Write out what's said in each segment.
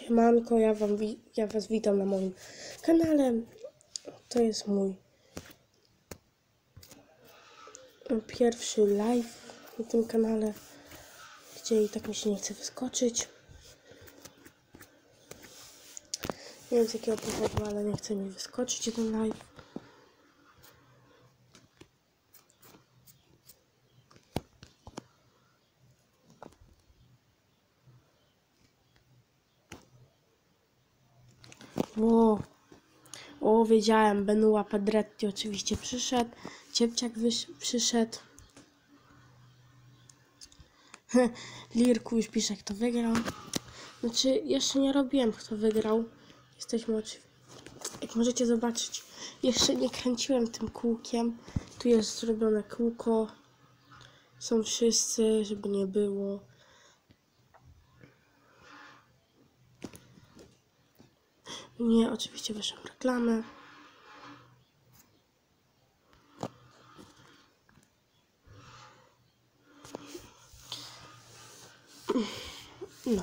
Siemanko, ja, wam ja was witam na moim kanale. To jest mój pierwszy live na tym kanale, gdzie i tak mi się nie chce wyskoczyć. Nie wiem z jakiego powodu, ale nie chce mi wyskoczyć ten live. O, o wiedziałem, Benua Pedretti oczywiście przyszedł, Ciepciak przyszedł. Lirku już pisze, kto wygrał. Znaczy, jeszcze nie robiłem, kto wygrał. Jesteśmy oczywiście. Jak możecie zobaczyć, jeszcze nie kręciłem tym kółkiem. Tu jest zrobione kółko. Są wszyscy, żeby nie było. Nie, oczywiście wyszłam reklamę. No.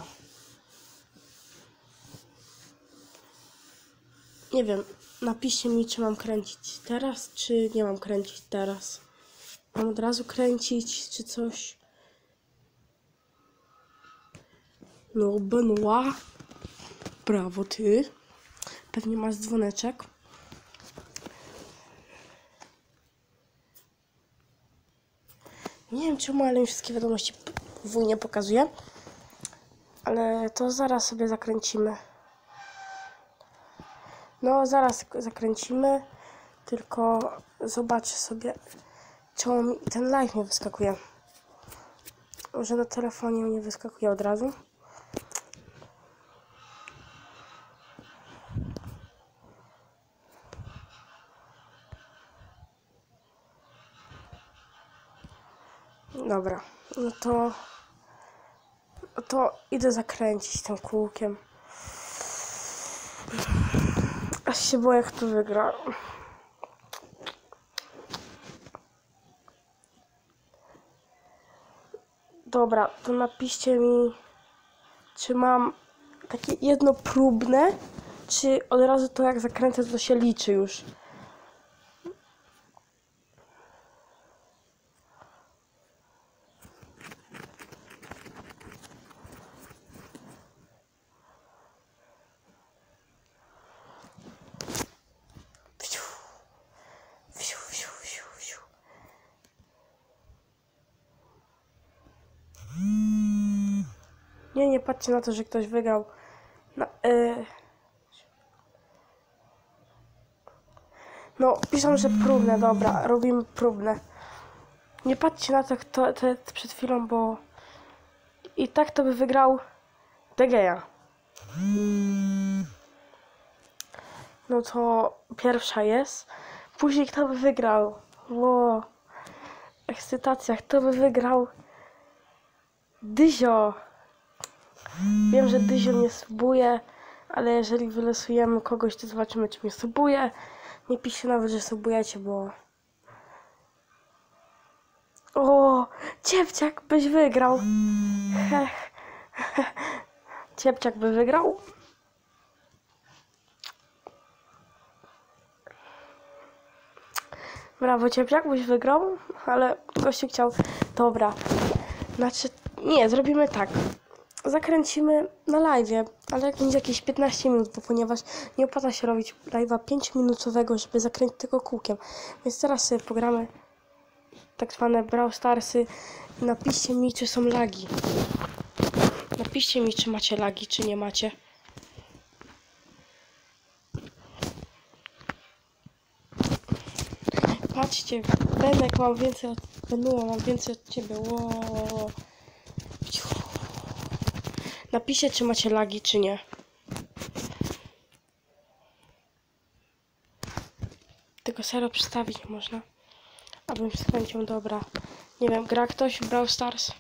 Nie wiem, napiszcie mi, czy mam kręcić teraz, czy nie mam kręcić teraz. Mam od razu kręcić, czy coś. No, Benoit. Brawo, ty. Pewnie masz dzwoneczek. Nie wiem czemu, ale mi wszystkie wiadomości w nie pokazuje. Ale to zaraz sobie zakręcimy. No, zaraz zakręcimy. Tylko zobaczę sobie, czemu ten live nie wyskakuje. Że na telefonie nie wyskakuje od razu. Dobra, no to. No to idę zakręcić tym kółkiem. Aż się boję, kto wygra. Dobra, to napiszcie mi, czy mam takie jedno próbne, czy od razu to jak zakręcę, to się liczy już. Nie, nie patrzcie na to, że ktoś wygrał. No, y... no piszą, że próbne, dobra, robimy próbne. Nie patrzcie na to, kto to jest przed chwilą, bo i tak to by wygrał Degeja. No to pierwsza jest. Później kto by wygrał? Ło. Ekscytacja. Kto by wygrał? Dyzio. Wiem, że Dyzio nie subuje, ale jeżeli wylosujemy kogoś, to zobaczymy, czy mnie subuje. Nie piszcie nawet, że subujecie, bo... O, Ciepciak byś wygrał. Hech. Ciepciak by wygrał. Brawo, Ciepciak byś wygrał, ale gościu chciał... Dobra, znaczy... Nie, zrobimy tak. Zakręcimy na live, ale jak będzie jakieś 15 minut, bo ponieważ nie opłaca się robić live'a 5-minutowego, żeby zakręcić tylko kółkiem. Więc teraz sobie pogramy tak zwane Brawl Starsy. Napiszcie mi, czy są lagi. Napiszcie mi, czy macie lagi, czy nie macie. Patrzcie, Benek mam więcej od Benua, mam więcej od ciebie. Wow. Napiszcie, czy macie lagi, czy nie. Tylko serio przestawić można. Abym chęcią dobra. Nie wiem, gra ktoś w Brawl Stars?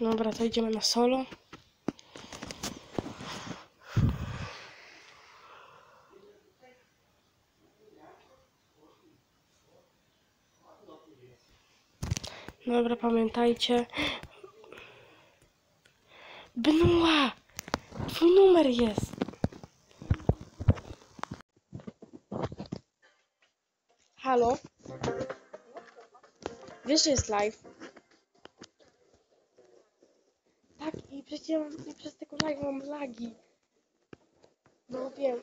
Dobra, to idziemy na solo. Dobra, pamiętajcie. Bnua! Twój numer jest. Halo? Wiesz, że jest live? Tak, i przecież ja mam, i przez tego live mam lagi. No wiem.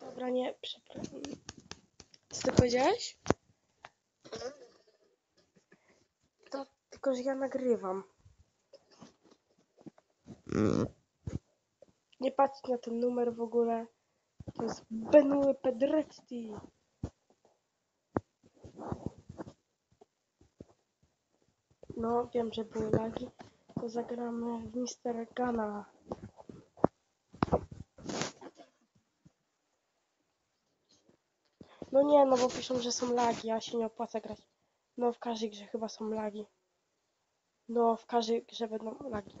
Dobra, nie, przepraszam. Co ty powiedziałeś? To tylko, że ja nagrywam. Nie patrz na ten numer w ogóle. To jest Benue Pedretti. No, wiem, że były lagi. To zagramy w Mister Gana. No nie, no bo piszą, że są lagi, a się nie opłaca grać. No w każdej grze chyba są lagi. No w każdej grze będą lagi.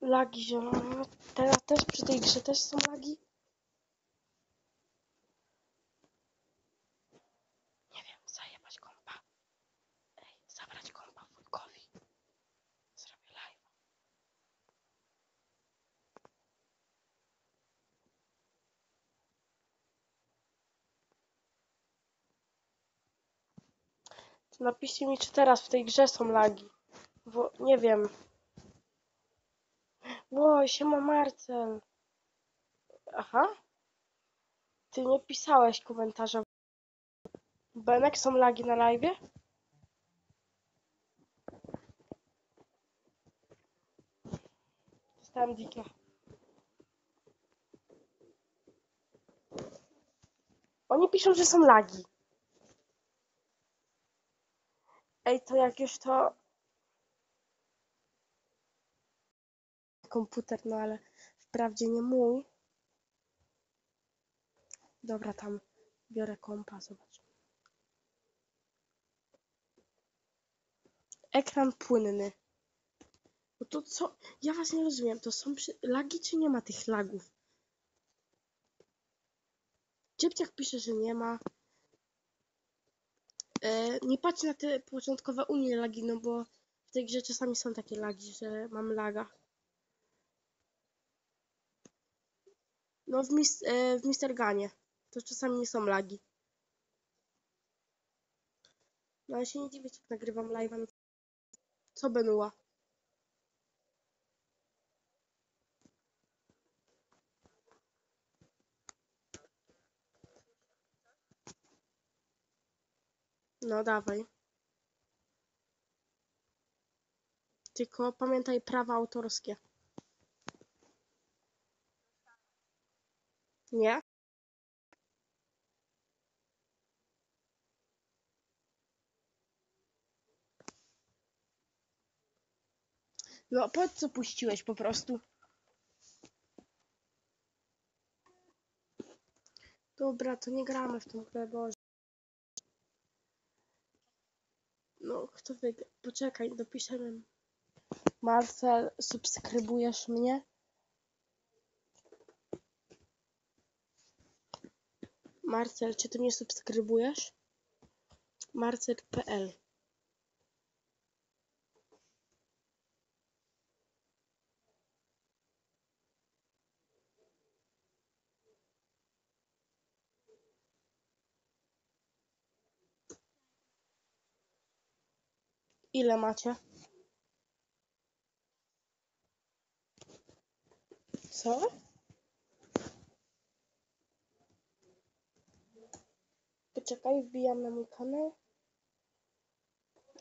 Lagi zielone. Teraz też przy tej grze też są lagi? Nie wiem, zajebać kompa. Ej, zabrać kompa wujkowi. Zrobię live. Napiszcie mi, czy teraz w tej grze są lagi. Bo nie wiem. Ło, siema Marcel. Aha. Ty nie pisałeś komentarza. Benek, są lagi na live? Dostałem dika. Oni piszą, że są lagi. Ej, to jak już to... Komputer, no ale wprawdzie nie mój. Dobra, tam biorę kompa, zobacz. Ekran płynny. No to co? Ja was nie rozumiem. To są przy... lagi, czy nie ma tych lagów? Ciepciak pisze, że nie ma. E, nie patrz na te początkowe u mnie lagi, no bo w tej grze czasami są takie lagi, że mam laga. No w, mis, e, w Mister Ganie to czasami nie są lagi. No ale się nie dziwię, jak nagrywam live'a. Co Benua? No dawaj. Tylko pamiętaj prawa autorskie. Nie? No po co puściłeś po prostu? Dobra, to nie gramy w tą grę, Boże. Kto wygra? Poczekaj, dopiszemy. Marcel, subskrybujesz mnie? Marcel, czy ty mnie subskrybujesz? Marcel.pl Ile macie? Co? Poczekaj, wbijam na mój kanał.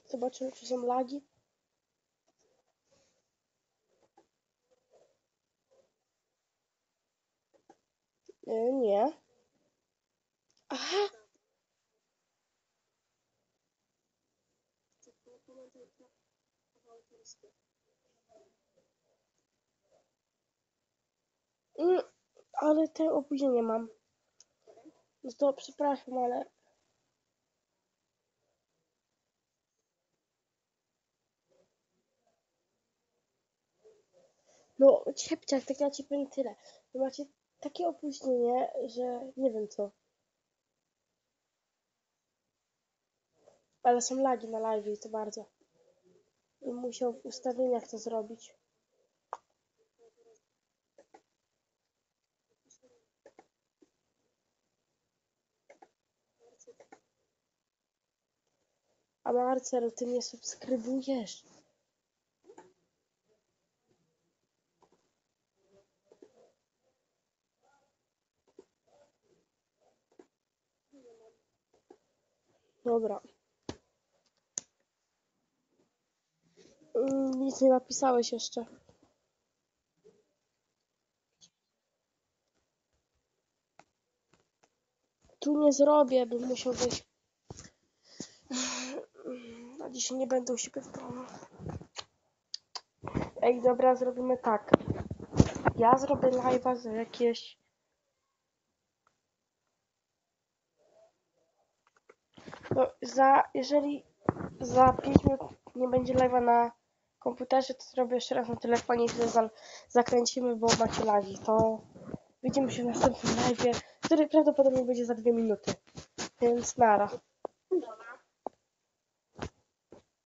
Zobaczymy, czy są lagi. Yy, nie. Aha! Mm, ale te opóźnienie mam. No to przepraszam, ale... No, ciepciak, tak ja ci powiem tyle. Wy macie takie opóźnienie, że nie wiem co. Ale są lagi na live i to bardzo. I musiał w ustawieniach to zrobić. A Marcel, ty mnie subskrybujesz. Dobra. Mm, Nic nie napisałeś jeszcze. Tu nie zrobię, bym musiał wejść. A dzisiaj nie będę u siebie w domu. Ej, dobra, zrobimy tak. Ja zrobię live'a za jakieś... No, za... Jeżeli za 5 minut nie będzie live'a na komputerze, to zrobię jeszcze raz na telefonie i zakręcimy, bo macie lagi. To widzimy się w następnym live'ie, który prawdopodobnie będzie za 2 minuty. Więc nara.